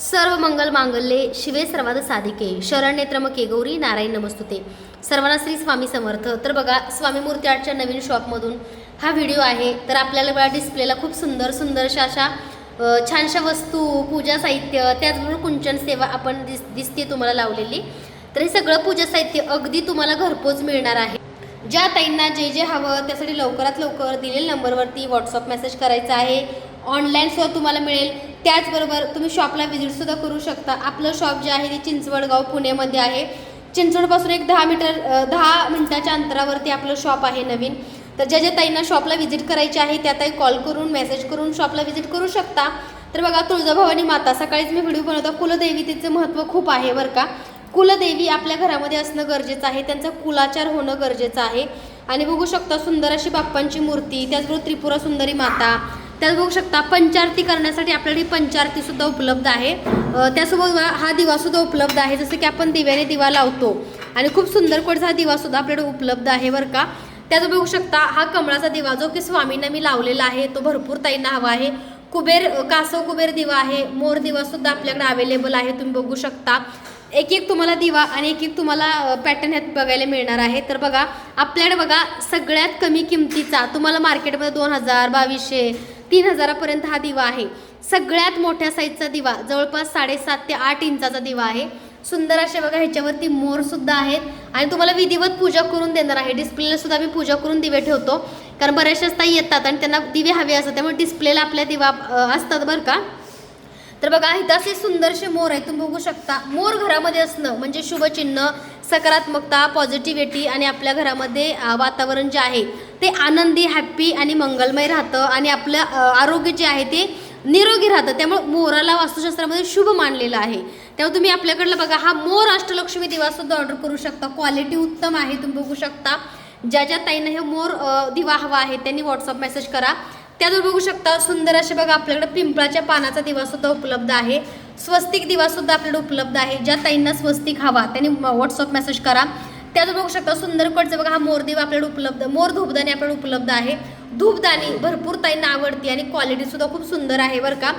सर्व मंगल मांगल्ये शिवे सर्वाद साधिके. शरण्ये त्र्यंबके गौरी नारायण नमस्तुते. सर्वांना श्री स्वामी समर्थ. तर बघा स्वामी मूर्ती आर्टच्या नवीन शॉपमधून हा व्हिडिओ आहे. तर आपल्याला बघा डिस्प्लेला खूप सुंदर सुंदरशा अशा छानशा वस्तू पूजा साहित्य त्याचबरोबर कुंचन सेवा आपण दिस दिसते तुम्हाला लावलेली. तर हे सगळं पूजा साहित्य अगदी तुम्हाला घरपोच मिळणार आहे. ज्या ताईंना जे जे हवं त्यासाठी लवकरात लवकर दिलेल्या नंबरवरती व्हॉट्सअप मेसेज करायचा आहे. ऑनलाईन सुद्धा तुम्हाला मिळेल. त्याचबरोबर तुम्ही शॉपला व्हिजिटसुद्धा करू शकता. आपलं शॉप जे आहे ते चिंचवडगाव पुणेमध्ये आहे. चिंचवडपासून एक दहा मीटर दहा मिनटाच्या अंतरावरती आपलं शॉप आहे नवीन. तर ज्या ज्या ताईंना शॉपला व्हिजिट करायची आहे त्या ताई कॉल करून मेसेज करून शॉपला व्हिजिट करू शकता. तर बघा तुळजाभवानी माता सकाळीच मी व्हिडिओ बनवतो. कुलदेवीतेचं महत्त्व खूप आहे बरं का. कुलदेवी आपल्या घरामध्ये असणं गरजेचं आहे. त्यांचा कुलाचार होणं गरजेचं आहे. आणि बघू शकता सुंदर अशी बाप्पांची मूर्ती त्याचबरोबर त्रिपुरा सुंदरी माता त्याच बघू शकता पंचारती करण्यासाठी आपल्याकडे पंचारती सुद्धा उपलब्ध आहे. त्यासोबत हा दिवा सुद्धा उपलब्ध आहे जसं की आपण दिव्याने दिवा लावतो. आणि खूप सुंदर कोडचा हा दिवा सुद्धा आपल्याकडे उपलब्ध आहे बरं का. त्याचं बघू शकता हा कमळाचा दिवा जो की स्वामींना मी लावलेला आहे तो भरपूर ताईंना हवा आहे. कुबेर कासव कुबेर दिवा आहे मोर दिवा सुद्धा आपल्याकडे अवेलेबल आहे तुम्ही बघू शकता. एक एक तुम्हाला दिवा आणि एक एक तुम्हाला पॅटर्न ह्यात बघायला मिळणार आहे. तर बघा आपल्याकडे बघा सगळ्यात कमी किमतीचा तुम्हाला मार्केटमध्ये दोन हजार बावीसशे तीन हजारापर्यंत हा दिवा आहे. सगळ्यात मोठ्या साईजचा दिवा जवळपास साडेसात ते आठ इंचाचा दिवा आहे. सुंदर असे बघा ह्याच्यावरती मोर सुद्धा आहेत. आणि तुम्हाला विधिवत पूजा करून देणार आहे. डिस्प्लेला सुद्धा मी पूजा करून दिवे ठेवतो. कारण बऱ्याचशाच ताई येतात आणि त्यांना दिवे हवे असतात. त्यामुळे डिस्प्लेला आपल्या दिवा असतात बरं का. तर बघा इथं असे सुंदरसे मोर आहेत. तुम्ही बघू शकता. मोर घरामध्ये असणं म्हणजे शुभचिन्ह सकारात्मकता पॉझिटिव्हिटी आणि आपल्या घरामध्ये वातावरण जे आहे ते आनंदी हॅप्पी आणि मंगलमय राहतं आणि आपलं आरोग्य जे आहे ते निरोगी राहतं. त्यामुळे मोराला वास्तुशास्त्रामध्ये शुभ मानलेलं आहे. त्यामुळे तुम्ही आपल्याकडलं बघा हा मोर अष्टलक्ष्मी दिवा सुद्धा ऑर्डर करू शकता. क्वालिटी उत्तम आहे तुम्ही बघू शकता. ज्या ज्या ताईंना हे मोर दिवा हवा आहे त्यांनी व्हॉट्सअप मेसेज करा. त्यातून बघू शकता सुंदर असे बघा आपल्याकडे पिंपळाच्या पानाचा दिवा सुद्धा उपलब्ध आहे. स्वस्तिक दिवा सुद्धा आपल्याकडे उपलब्ध आहे. ज्या ताईंना स्वस्तिक हवा त्यांनी व्हॉट्सअप मेसेज करा. त्यातून बघू शकता सुंदर कडचं बघा हा मोर दिवा आपल्याकडे उपलब्ध मोर धूपदाणी आपल्याकडे उपलब्ध आहे. धूपदाणी भरपूर ताईंना आवडती आणि क्वालिटी सुद्धा खूप सुंदर आहे बरं का.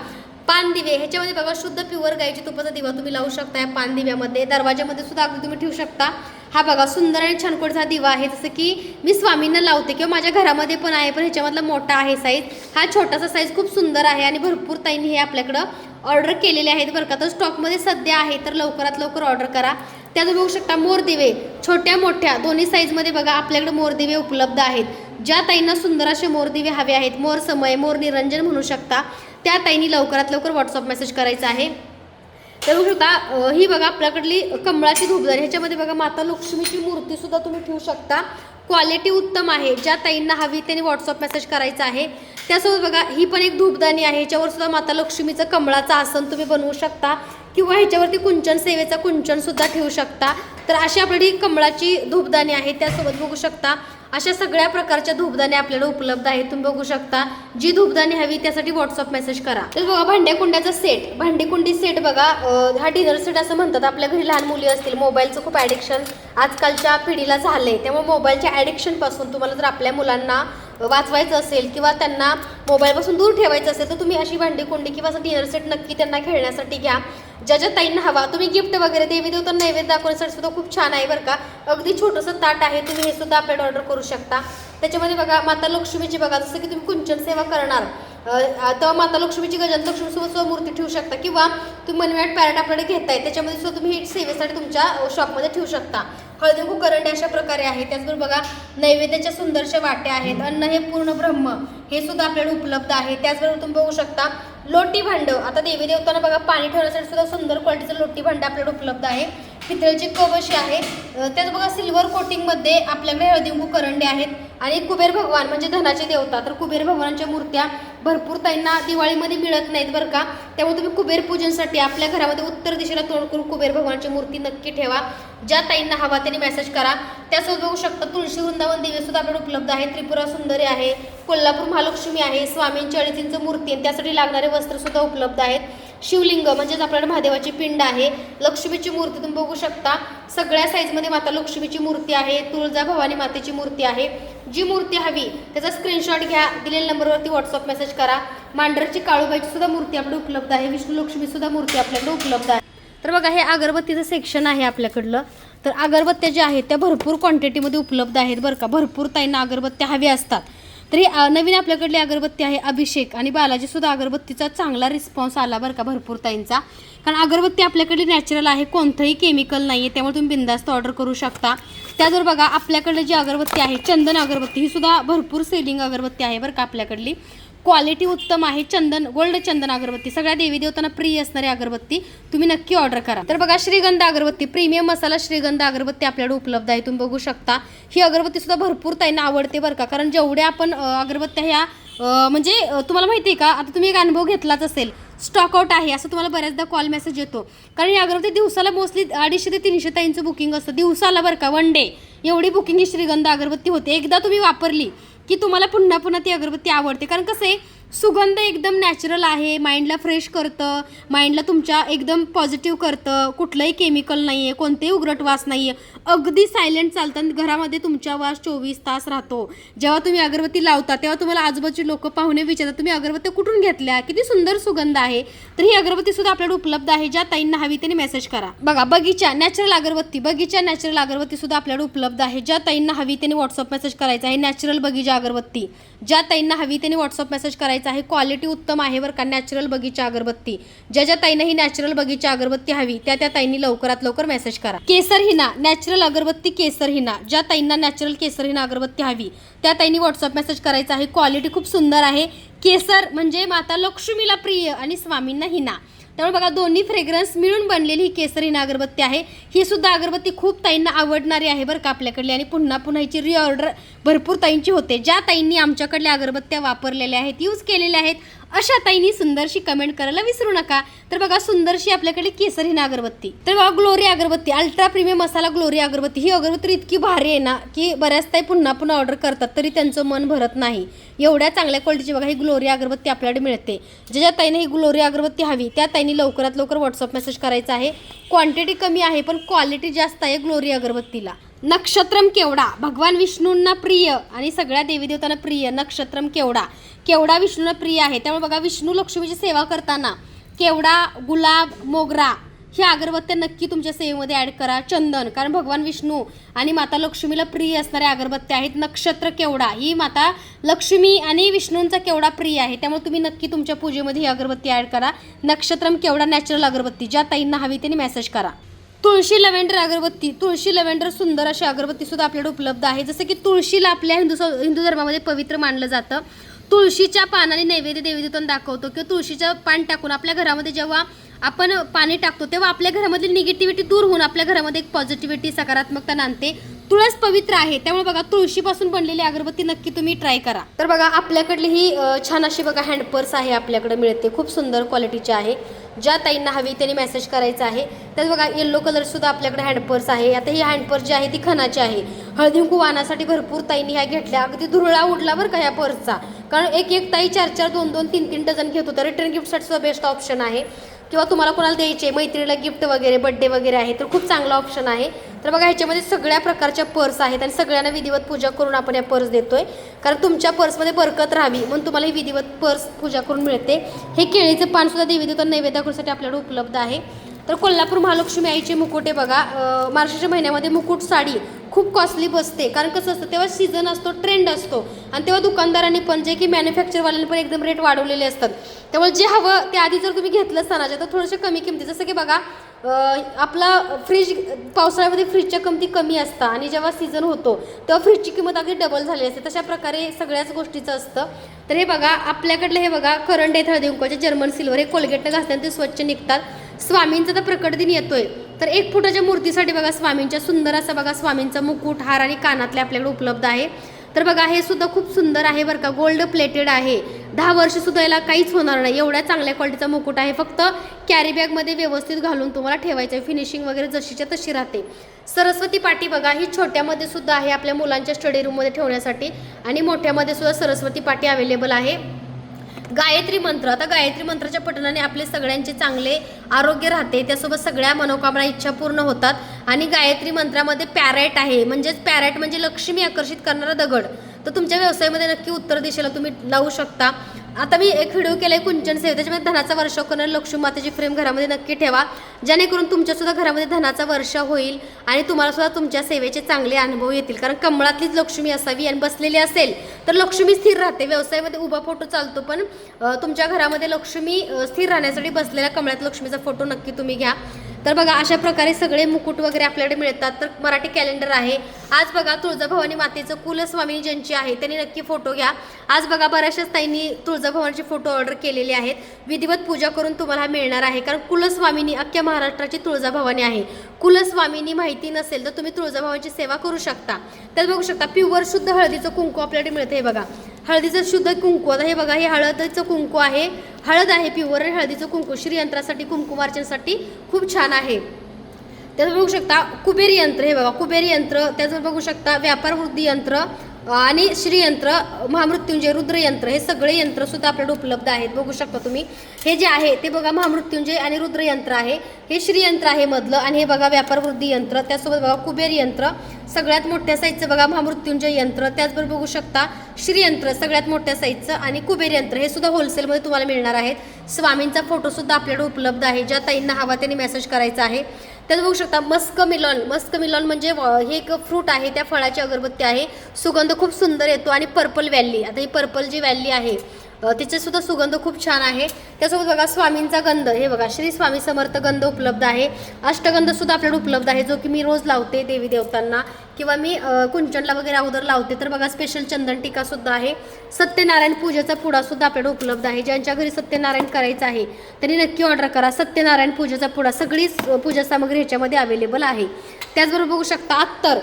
पान दिवे ह्याच्यामध्ये बघा शुद्ध प्युअर गाईची तुपाचा दिवा तुम्ही लावू शकता या पान दिव्यामध्ये दरवाजामध्ये सुद्धा अगदी तुम्ही ठेवू शकता. हा बघा सुंदर आणि छानकोडचा दिवा आहे. जसं की मी स्वामींना लावते किंवा माझ्या घरामध्ये पण आहे पण ह्याच्यामधला मोठा आहे साईज हा छोटासा साईज खूप सुंदर आहे आणि भरपूर ताईंनी हे आपल्याकडं ऑर्डर केलेले आहेत बरं का. तर स्टॉकमध्ये सध्या आहे तर लवकरात लवकर ऑर्डर करा. त्यात बघू शकता मोर दिवे. छोट्या मोठ्या दोन्ही साईजमध्ये बघा आपल्याकडे मोरदिवे उपलब्ध आहेत. ज्या ताईंना सुंदर असे मोरदिवे हवे आहेत मोर समय मोर निरंजन म्हणू शकता त्या ताईंनी लवकरात लवकर व्हॉट्सअप मेसेज करायचा आहे. तर बघू शकता ही बघा आपल्याकडली कमळाची धूपदारी ह्याच्यामध्ये बघा माता लक्ष्मीची मूर्तीसुद्धा तुम्ही ठेवू शकता. क्वालिटी उत्तम आहे. ज्या ताईंना हवी त्यांनी व्हॉट्सअप मेसेज करायचा आहे. त्यासोबत बघा ही पण एक धूपदाणी आहे. ह्याच्यावर सुद्धा माता लक्ष्मीचं कमळाचं आसन तुम्ही बनवू शकता. किंवा ह्याच्यावरती कुंचन सेवेचा कुंचन सुद्धा ठेवू शकता. तर अशी आपली कमळाची धूपदाणी आहे त्यासोबत बघू शकता. अशा सगळ्या प्रकारच्या धूपदाणी आपल्याला उपलब्ध आहेत तुम्ही बघू शकता. जी धूपदाणी हवी त्यासाठी व्हॉट्सअप मेसेज करा. तर बघा भांड्याकुंड्याचा सेट भांडीकुंडी सेट बघा हा डिनर सेट असं म्हणतात. आपल्या घरी लहान मुली असतील मोबाईलचं खूप ॲडिक्शन आजकालच्या पिढीला झालंय. त्यामुळे मोबाईलच्या ॲडिक्शनपासून तुम्हाला जर आपल्या मुलांना वाचवायचं असेल किंवा त्यांना मोबाईलपासून दूर ठेवायचं असेल तर तुम्ही अशी भांडी कुंडी किंवा असं डिनर सेट नक्की त्यांना खेळण्यासाठी घ्या. ज्या ज्या ताईंना हवा तुम्ही गिफ्ट वगैरे देवी देवता नैवेद्य दाखवण्यासाठी सुद्धा खूप छान आहे बरं का. अगदी छोटंसं ताट आहे तुम्ही हे सुद्धा आपल्याला ऑर्डर करू शकता. त्याच्यामध्ये बघा माता लक्ष्मीची बघा जसं की तुम्ही कुंचन सेवा करणार. तर तेव्हा माता लक्ष्मीची गजान लक्ष्मीसोबत सुद्धा मूर्ती ठेवू शकता. किंवा तुम्ही मनव्याट पॅरेट आपल्याकडे घेताय त्याच्यामध्ये सुद्धा तुम्ही सेवेसाठी तुमच्या शॉपमध्ये ठेवू शकता. हळदी कुंकू करंडे अशा प्रकारे आहे. त्याचबरोबर बघा नैवेद्याच्या सुंदरशा वाट्या आहेत. अन्न हे पूर्ण ब्रह्म हे सुद्धा आपल्याला उपलब्ध आहे. त्याचबरोबर तुम्ही बघू शकता लोटी भांड. आता देवी देवताना बघा पाणी ठेवण्यासाठी सुद्धा सुंदर क्वालिटीचं लोटी भांड आपल्याला उपलब्ध आहे. पितळेची कवशी आहे. त्याच बघा सिल्वर कोटिंगमध्ये आपल्याकडे हळदी करंडे आहेत. आणि कुबेर भगवान म्हणजे धनाचे देवता. तर कुबेर भगवानांच्या मूर्त्या भरपूर ताईंना दिवाळीमध्ये मिळत नाहीत बरं का. त्यामुळे तुम्ही कुबेर पूजनसाठी आपल्या घरामध्ये उत्तर दिशेला तोंड करून कुबेर भगवानची मूर्ती नक्की ठेवा. ज्या ताईंना हवा त्यांनी मेसेज करा. त्यासोबत बघू शकता तुळशी वृंदावन दिवेसुद्धा आपल्याकडे उपलब्ध आहे. त्रिपुरा सुंदरी आहे. कोल्हापूर महालक्ष्मी आहे. स्वामींची अडीचींचं मूर्ती आहे. त्यासाठी लागणारे वस्त्रसुद्धा उपलब्ध आहेत. शिवलिंग म्हणजेच आपल्याला महादेवाची पिंड आहे. लक्ष्मीची मूर्ती तुम्ही बघू शकता. सगळ्या साईजमध्ये माता लक्ष्मीची मूर्ती आहे. तुळजा भवानी मातेची मूर्ती आहे. जी मूर्ती हवी त्याचा स्क्रीनशॉट घ्या दिलेल्या नंबरवरती व्हॉट्सअप मेसेज करा. मांढरची काळूबाईची सुद्धा मूर्ती आपल्याला उपलब्ध आहे. विष्णू लक्ष्मी सुद्धा मूर्ती आपल्याकडे उपलब्ध आहे. तर बघा हे अगरबत्तीचं सेक्शन आहे आपल्याकडलं. तर अगरबत्त्या ज्या आहेत त्या भरपूर क्वांटिटीमध्ये उपलब्ध आहेत बरं का. भरपूर ताईंना अगरबत्त्या हव्या असतात. तरी नवीन आपल्याकडली अगरबत्ती आहे अभिषेक आणि बालाजी सुद्धा अगरबत्तीचा चांगला रिस्पॉन्स आला बरं का भरपूर ताईंचा. कारण अगरबत्ती आपल्याकडे नॅचरल आहे कोणतंही केमिकल नाही आहे त्यामुळे तुम्ही बिंदास्त ऑर्डर करू शकता. त्याचबरोबर बघा आपल्याकडली जी अगरबत्ती आहे चंदन अगरबत्ती ही सुद्धा भरपूर सेलिंग अगरबत्ती आहे बरं का आपल्याकडली. क्वालिटी उत्तम आहे चंदन गोल्ड चंदन अगरबत्ती. सगळ्या देवी देवतांना प्रिय असणारी अगरबत्ती तुम्ही नक्की ऑर्डर करा. तर बघा श्रीगंध अगरबत्ती प्रीमियम मसाला श्रीगंध अगरबत्ती आपल्याकडे उपलब्ध आहे. तुम्ही बघू शकता. ही अगरबत्ती सुद्धा भरपूर ताईंना आवडते बरं का. कारण जेवढ्या आपण अगरबत्त्या ह्या म्हणजे तुम्हाला माहिती आहे का? आता तुम्ही एक अनुभव घेतलाच असेल. स्टॉकआउट आहे असं तुम्हाला बऱ्याचदा कॉल मेसेज येतो. कारण ही अगरबत्ती दिवसाला मोस्टली अडीचशे ते तीनशे ताईंचं बुकिंग असतं. दिवसाला बरं का वन डे एवढी बुकिंग ही श्रीगंध अगरबत्ती होते. एकदा तुम्ही वापरली की तुम्हाला पुन्हा पुन्हा ती अगरबत्ती आवडते. कारण कसं आहे सुगंध एकदम नॅचरल आहे माइंडला फ्रेश करतं माइंडला तुमच्या एकदम पॉझिटिव्ह करतं. कुठलंही केमिकल नाही आहे कोणतेही उग्रट वास नाही आहे अगदी सायलेंट चालतं आणि घरामध्ये तुमच्या वास चोवीस तास राहतो. जेव्हा तुम्ही अगरबत्ती लावता तेव्हा तुम्हाला आजूबाजूचे लोक पाहुणे विचारतात तुम्ही अगरबत्ती कुठून घेतल्या? किती सुंदर सुगंध आहे. तर ही अगरबत्ती सुद्धा आपल्याकडे उपलब्ध आहे ज्या ताईंना हवी त्यांनी मेसेज करा. बघा बगीचा नॅचरल अगरबत्ती बगीचा नॅचरल अगरबत्ती सुद्धा आपल्याकडे उपलब्ध आहे. ज्या ताईंना हवी त्यांनी व्हॉट्सअप मेसेज करायचा आहे नॅचरल बगीचा अगरबत्ती. ज्या ताईंना हवी त्यांनी व्हॉट्सअप मेसेज करायचा आहे. क्वालिटी उत्तम आहे बरं का? नॅचरल बगीचा अगरबत्ती. ज्या ज्या ताईनं ही नॅचरल बगीचा अगरबत्ती हवी त्या त्या ताईंनी लवकरात लवकर मेसेज करा. केसर हिना नॅचरल अगरबत्ती केसर हिना. ज्या ताईंना नॅचरल केसर हिना अगरबत्ती हवी त्या ताईंनी व्हॉट्सअप मेसेज करायचा आहे. क्वालिटी खूप सुंदर आहे. केसर म्हणजे माता लक्ष्मीला प्रिय आणि स्वामींना हिना. त्यामुळे बघा दोन्ही फ्रेग्रन्स मिळून बनलेली ही केसरी अगरबत्ती आहे. ही सुद्धा अगरबत्ती खूप ताईंना आवडणारी आहे बरं का आपल्याकडली. आणि पुन्हा पुन्हा हिची रिऑर्डर भरपूर ताईंची होते. ज्या ताईंनी आमच्याकडल्या अगरबत्त्या वापरलेल्या आहेत यूज केलेल्या आहेत अशा ताईंनी सुंदरशी कमेंट करायला विसरू नका. तर बघा सुंदरशी आपल्याकडे केसर हिना अगरबत्ती. तर बघा ग्लोरी अगरबत्ती अल्ट्रा प्रीमियम मसाला ग्लोरी अगरबत्ती. ही अगरबत्ती इतकी भारी आहे ना की बऱ्याच ताई पुन्हा पुन्हा ऑर्डर करतात तरी त्यांचं मन भरत नाही. एवढ्या चांगल्या क्वालिटीची बघा ही ग्लोरी अगरबत्ती आपल्याकडे मिळते. ज्या ज्या ताईने ही ग्लोरी अगरबत्ती हवी त्या ताईंनी लवकरात लवकर व्हॉट्सअप मेसेज करायचा आहे. क्वांटिटी कमी आहे पण क्वालिटी जास्त आहे ग्लोरी अगरबत्तीला. नक्षत्रम केवडा? भगवान विष्णूंना प्रिय आणि सगळ्या देवी देवतांना प्रिय नक्षत्रम केवडा. केवडा विष्णूंना प्रिय आहे. त्यामुळे बघा विष्णू लक्ष्मीची सेवा करताना केवडा गुलाब मोगरा हे अगरबत्त्या नक्की तुमच्या सेवेमध्ये ॲड करा. चंदन कारण भगवान विष्णू आणि माता लक्ष्मीला प्रिय असणाऱ्या अगरबत्त्या आहेत. नक्षत्र केवडा. ही माता लक्ष्मी आणि विष्णूंचा केवडा प्रिय आहे. त्यामुळे तुम्ही नक्की तुमच्या पूजेमध्ये ही अगरबत्ती ॲड करा. नक्षत्रम केवडा नॅचरल अगरबत्ती. ज्या ताईंना हवी त्यांनी मेसेज करा. तुळशी लव्हेंडर अगरबत्ती तुळशी लव्हेंडर सुंदर अशी अगरबत्ती सुद्धा आपल्याकडे उपलब्ध आहे. जसं की तुळशीला आपल्या हिंदू स- हिंदू धर्मामध्ये पवित्र मानलं जातं. तुळशीच्या पानाने नैवेद्य देवी दाखवतो किंवा तुळशीचं पान टाकून आपल्या घरामध्ये जेव्हा आपण पाणी टाकतो तेव्हा आपल्या घरामधली निगेटिव्हिटी दूर होऊन आपल्या घरामध्ये एक पॉझिटिव्हिटी सकारात्मकता नांदते. तुळस पवित्र आहे. त्यामुळे बघा तुळशीपासून बनलेली अगरबत्ती नक्की तुम्ही ट्राय करा. तर बघा आपल्याकडली ही छान अशी बघा हँडपर्स आहे आपल्याकडे मिळते. खूप सुंदर क्वालिटीची आहे. ज्या ताईंना हवी त्यांनी मेसेज करायचा आहे. तर बघा येल्लो कलरसुद्धा आपल्याकडे हँडपर्स आहे. आता ही हँडपर्स जी आहे ती खणाची आहे. हळदींकू वानासाठी वाहनासाठी भरपूर ताईंनी ह्या घेतल्या. अगदी धुरळा उडला बरं का ह्या पर्सचा कारण एक एक ताई चार चार दोन दोन तीन तीन डझन घेत होता रिटर्न गिफ्टसाठीसुद्धा बेस्ट ऑप्शन आहे. किंवा तुम्हाला कोणाला द्यायचे मैत्रिणीला गिफ्ट वगैरे बड्डे वगैरे आहे तर खूप चांगला ऑप्शन आहे. तर बघा ह्याच्यामध्ये सगळ्या प्रकारच्या पर्स आहेत आणि सगळ्यांना विधिवत पूजा करून आपण या पर्स देतोय. कारण तुमच्या पर्समध्ये बरकत राहावी म्हणून तुम्हाला ही विधिवत पर्स पूजा करून मिळते. हे केळीचं पान सुद्धा देवी देवता नैवेद्य करूसाठी आपल्याकडे उपलब्ध आहे. तर कोल्हापूर महालक्ष्मी आईचे मुकुटे बघा मार्चच्या महिन्यामध्ये मुकुट साडी खूप कॉस्टली बसते. कारण कसं असतं तेव्हा सीझन असतो ट्रेंड असतो. आणि तेव्हा दुकानदारांनी पण जे की मॅन्युफॅक्चरवाल्यांनी पण एकदम रेट वाढवलेले असतात. त्यामुळे जे हवं ते आधी जर तुम्ही घेतलं सणाच्या तर थोडंसं कमी किमती जसं की बघा आपला फ्रीज पावसाळ्यामध्ये फ्रीजच्या किमती कमी असतात आणि जेव्हा सीझन होतो तेव्हा फ्रीजची किंमत अगदी डबल झाली असते. तशा प्रकारे सगळ्याच गोष्टीचं असतं. तर हे बघा आपल्याकडलं हे बघा करंट आहे हळदी जर्मन सिल्वर हे कोलगेटनं घासल्याने ते स्वच्छ निघतात. स्वामींचा तर प्रकट दिन येतोय. तर एक फुटाच्या मूर्तीसाठी बघा स्वामींच्या सुंदर असा बघा स्वामींचा मुकुट हार आणि कानातले आपल्याकडे उपलब्ध आहे. तर बघा हे सुद्धा खूप सुंदर आहे बरं का. गोल्ड प्लेटेड आहे. दहा वर्ष सुद्धा याला काहीच होणार नाही. एवढ्या चांगल्या क्वालिटीचा मुकुट आहे. फक्त कॅरी बॅगमध्ये व्यवस्थित घालून तुम्हाला ठेवायचं आहे फिनिशिंग वगैरे जशीच्या तशी राहते. सरस्वती पाटी बघा ही छोट्यामध्ये सुद्धा आहे आपल्या मुलांच्या स्टडी रूममध्ये ठेवण्यासाठी. आणि मोठ्यामध्ये सुद्धा सरस्वती पाटी अवेलेबल आहे. गायत्री मंत्र. आता गायत्री मंत्राच्या पठणाने आपले सगळ्यांचे चांगले आरोग्य राहते. त्यासोबत सगळ्या मनोकामना इच्छा पूर्ण होतात. आणि गायत्री मंत्रामध्ये पॅरेट आहे. म्हणजेच पॅरेट म्हणजे लक्ष्मी आकर्षित करणारा दगड. तर तुमच्या व्यवसायामध्ये नक्की उत्तर दिशेला तुम्ही लावू शकता. आता मी एक व्हिडिओ केलाय कुंचन सेव त्याच्यामध्ये धनाचा वर्षाव करणारी लक्ष्मी मातेची फ्रेम घरामध्ये नक्की ठेवा. जेणेकरून तुमच्या सुद्धा घरामध्ये धनाचा वर्ष होईल आणि तुम्हाला सुद्धा तुमच्या सेवेचे चांगले अनुभव येतील. कारण कमळातलीच लक्ष्मी असावी आणि बसलेली असेल तर लक्ष्मी स्थिर राहते. व्यवसायामध्ये उभा फोटो चालतो पण तुमच्या घरामध्ये लक्ष्मी स्थिर राहण्यासाठी बसलेल्या कमळात लक्ष्मीचा फोटो नक्की तुम्ही घ्या. तर बघा अशा प्रकारे सगळे मुकुट वगैरे आपल्याकडे मिळतात. तर मराठी कॅलेंडर आहे. आज बघा तुळजाभवानी मातेचं कुलस्वामिनी ज्यांची आहे त्यांनी नक्की फोटो घ्या. आज बघा बऱ्याचशाच ताईंनी तुळजाभवानीचे फोटो ऑर्डर केलेले आहेत. विधिवत पूजा करून तुम्हाला मिळणार आहे कारण कुलस्वामिनी अख्ख्या महाराष्ट्राची तुळजाभवानी आहे. कुलस्वामिनी माहिती नसेल तर तुम्ही तुळजाभवानीची सेवा करू शकता. त्यात बघू शकता प्युअर शुद्ध हळदीचं कुंकू आपल्याकडे मिळतं हे बघा. हळदीचं शुद्ध कुंकू आता हे बघा हे हळदीचं कुंकू आहे. हळद आहे प्युअर आणि हळदीचं कुंकू. श्रीयंत्रासाठी कुंकुमार्चनासाठी खूप छान आहे. त्याचं बघू शकता कुबेर यंत्र हे बघा कुबेर यंत्र त्याचं बघू शकता व्यापार वृद्धी यंत्र आणि श्रीयंत्र महामृत्युंजय रुद्रयंत्र हे सगळे यंत्र सुद्धा आपल्याकडे उपलब्ध आहेत. बघू शकता तुम्ही. हे जे आहे ते बघा महामृत्युंजय आणि रुद्रयंत्र आहे. हे श्रीयंत्र आहे मधलं आणि हे बघा व्यापार वृद्धी यंत्र त्यासोबत बघा कुबेर यंत्र सगळ्यात मोठ्या साईजचं बघा महामृत्युंजय यंत्र त्याचबरोबर बघू शकता श्रीयंत्र सगळ्यात मोठ्या साईजचं आणि कुबेर यंत्र हे सुद्धा होलसेलमध्ये तुम्हाला मिळणार आहेत. स्वामींचा फोटो सुद्धा आपल्याकडे उपलब्ध आहे. ज्या ताईंना हवा त्यांनी मेसेज करायचा आहे. त्यात बघू शकता मस्क मिलॉन मस्क मिलॉन म्हणजे हे एक फ्रूट आहे त्या फळाची अगरबत्ती आहे. सुगंध खूप सुंदर येतो आणि पर्पल व्हॅली आता ही पर्पल जी व्हॅली आहे तिचे सुद्धा सुगंध खूप छान आहे. त्यासोबत बघा स्वामींचा गंध. हे बघा श्री स्वामी समर्थ गंध उपलब्ध आहे. अष्टगंध सुद्धा आपल्याकडे उपलब्ध आहे जो की मी रोज लावते देवी देवतांना. किंवा मी कुंचनला वगैरे अगोदर लावते तर बघा स्पेशल चंदन टीका सुद्धा आहे. सत्यनारायण पूजेचा पुडा सुद्धा आपल्याकडे उपलब्ध आहे. ज्यांच्या घरी सत्यनारायण करायचं आहे त्यांनी नक्की ऑर्डर करा. सत्यनारायण पूजेचा पुडा सगळीच पूजा सामग्री ह्याच्यामध्ये अवेलेबल आहे. त्याचबरोबर बघू शकता अत्तर.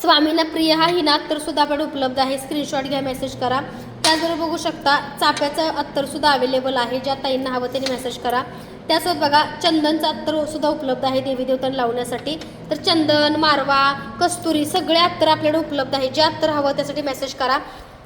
स्वामींना प्रिय हा हिना अत्तर सुद्धा आपल्याकडे उपलब्ध आहे. स्क्रीनशॉट घ्या मेसेज करा. त्याचबरोबर बघू शकता चाफ्याचं अत्तरसुद्धा अवेलेबल आहे ज्या ताईंना हवं त्यांनी मेसेज करा. त्यासोबत बघा चंदनचं अत्तर सुद्धा उपलब्ध आहे देवी देवतांना लावण्यासाठी. तर चंदन मारवा कस्तुरी सगळे अत्तर आपल्याकडे उपलब्ध आहे. जे अत्तर हवं त्यासाठी मेसेज करा.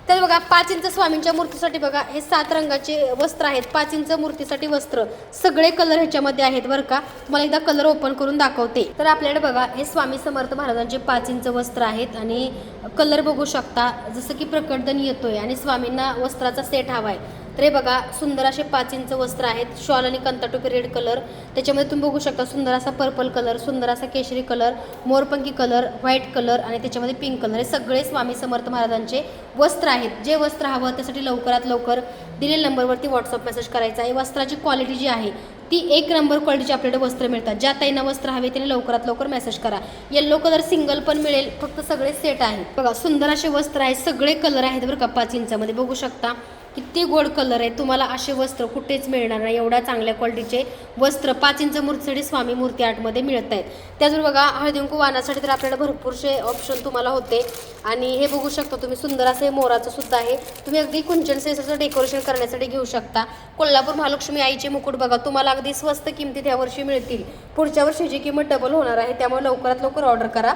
तर बघा पाच इंच स्वामींच्या मूर्तीसाठी बघा हे सात रंगाचे वस्त्र आहेत. पाच इंच मूर्तीसाठी वस्त्र. सगळे कलर ह्याच्यामध्ये आहेत बरं का. तुम्हाला एकदा कलर ओपन करून दाखवते. तर आपल्याकडे बघा हे स्वामी समर्थ महाराजांचे पाच इंच वस्त्र आहेत आणि कलर बघू शकता. जसं की प्रकटदन येतोय आणि स्वामींना वस्त्राचा सेट हवा आहे तर हे बघा सुंदर असे पाच इंच वस्त्र आहेत. शॉल आणि कंताटोपी रेड कलर त्याच्यामध्ये तुम्ही बघू शकता सुंदर असा पर्पल कलर सुंदर असा केशरी कलर मोरपंखी कलर व्हाईट कलर आणि त्याच्यामध्ये पिंक कलर हे सगळे स्वामी समर्थ महाराजांचे वस्त्र आहेत. जे वस्त्र हवं त्यासाठी लवकरात लवकर दिलेल्या नंबरवरती व्हॉट्सअप मेसेज करायचा आहे. वस्त्राची क्वालिटी जी आहे ती एक नंबर क्वालिटीची आपल्याकडे वस्त्र मिळतात. ज्या ताईंना वस्त्र हवे त्याने लवकरात लवकर मेसेज करा. येल्लो कलर सिंगल पण मिळेल फक्त सगळे सेट आहेत बघा सुंदर असे वस्त्र आहेत. सगळे कलर आहेत बरं का पाच इंचामध्ये. बघू शकता. किती गोड कलर आहे. तुम्हाला असे वस्त्र कुठेच मिळणार नाही. एवढ्या चांगल्या क्वालिटीचे वस्त्र पाच इंच मूर्तीसाठी स्वामी मूर्ती आर्टमध्ये मिळत आहेत. त्याचबरोबर बघा हळदींकू वाहनासाठी तर आपल्याला भरपूरसे ऑप्शन तुम्हाला होते. आणि हे बघू शकता तुम्ही सुंदर असं हे मोराचं सुद्धा आहे. तुम्ही अगदी कुंचन सेसाचं डेकोरेशन करण्यासाठी घेऊ शकता. कोल्हापूर महालक्ष्मी आईचे मुकुट बघा तुम्हाला अगदी स्वस्त किमतीत यावर्षी मिळतील. पुढच्या वर्षीची किंमत डबल होणार आहे त्यामुळे लवकरात लवकर ऑर्डर करा.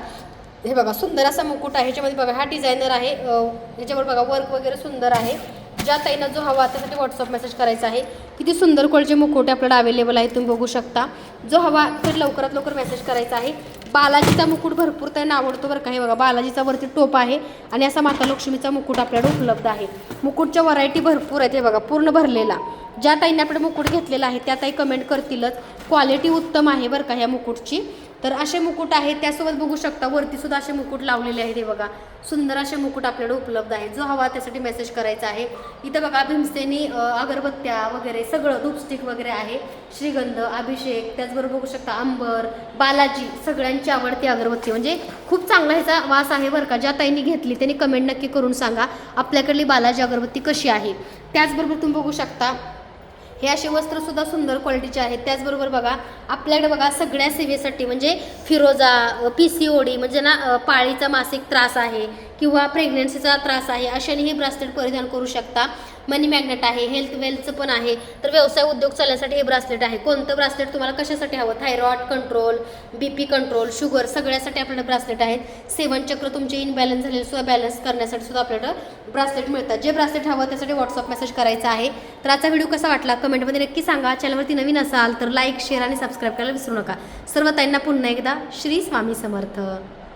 हे बघा सुंदर असा मुकुट आहे. ह्याच्यामध्ये बघा हा डिझायनर आहे. ह्याच्यावर बघा वर्क वगैरे सुंदर आहे. ज्या ताईंना जो हवा त्यासाठी व्हॉट्सअप मेसेज करायचा आहे किती सुंदर कोळचे मुखवटे आपल्याला अवेलेबल आहे तुम्ही बघू शकता. जो हवा तर लवकरात लवकर मेसेज करायचा आहे. बालाजीचा मुकुट भरपूर त्यांना आवडतो बरं का हे बघा बालाजीचा वरती टोप आहे आणि असा माता लक्ष्मीचा मुकुट आपल्याकडे उपलब्ध आहे. मुकुटच्या व्हरायटी भरपूर आहेत हे बघा पूर्ण भरलेला. ज्या ताईंनी आपण मुकुट घेतलेला आहे त्या ताई कमेंट करतीलच. क्वालिटी उत्तम आहे बरं का ह्या मुकुटची. तर असे मुकुट आहेत त्यासोबत बघू शकता वरती सुद्धा असे मुकुट लावलेले आहेत. हे बघा सुंदर असे मुकुट आपल्याकडे उपलब्ध आहे जो हवा त्यासाठी मेसेज करायचा आहे. इथं बघा भीमसेनी अगरबत्त्या वगैरे सगळं धूपस्टिक वगैरे आहे. श्रीगंध अभिषेक त्याचबरोबर बघू शकता अंबर बालाजी सगळ्यांची आवडती अगरबत्ती. म्हणजे खूप चांगला ह्याचा वास आहे बरं का. ज्या ताईंनी घेतली त्यांनी कमेंट नक्की करून सांगा आपल्याकडली बालाजी अगरबत्ती कशी आहे. त्याचबरोबर तुम्ही बघू शकता हे असे वस्त्रसुद्धा सुंदर क्वालिटीचे आहेत. त्याचबरोबर बघा आपल्याकडे बघा सगळ्या सेवेसाठी म्हणजे फिरोजा पी सी ओडी म्हणजे ना पाळीचा मासिक त्रास आहे. किंवा प्रेग्नन्सीचा त्रास आहे अशाने हे ब्रासलेट परिधान करू शकता. मनी मॅग्नेट आहे हेल्थ वेल्थचं पण आहे. तर व्यवसाय उद्योग चालण्यासाठी हे ब्रासलेट आहे. कोणतं ब्रासलेट तुम्हाला कशासाठी हवं? Thyroid control B P control sugar सगळ्यासाठी आपल्याला ब्रासलेट आहेत. सेवन चक्र तुमचे इनबॅलन्स झालेले सुद्धा बॅलन्स करण्यासाठी सुद्धा आपल्याला ब्रासलेट मिळतात. जे ब्रासलेट हवं त्यासाठी व्हॉट्सअप मेसेज करायचा आहे. तर आजचा व्हिडिओ कसा वाटला? कमेंटमध्ये नक्की सांगा. चॅनलवरती नवीन असाल तर लाईक शेअर आणि सबस्क्राईब करायला विसरू नका. सर्व त्यांना पुन्हा एकदा श्री स्वामी समर्थ.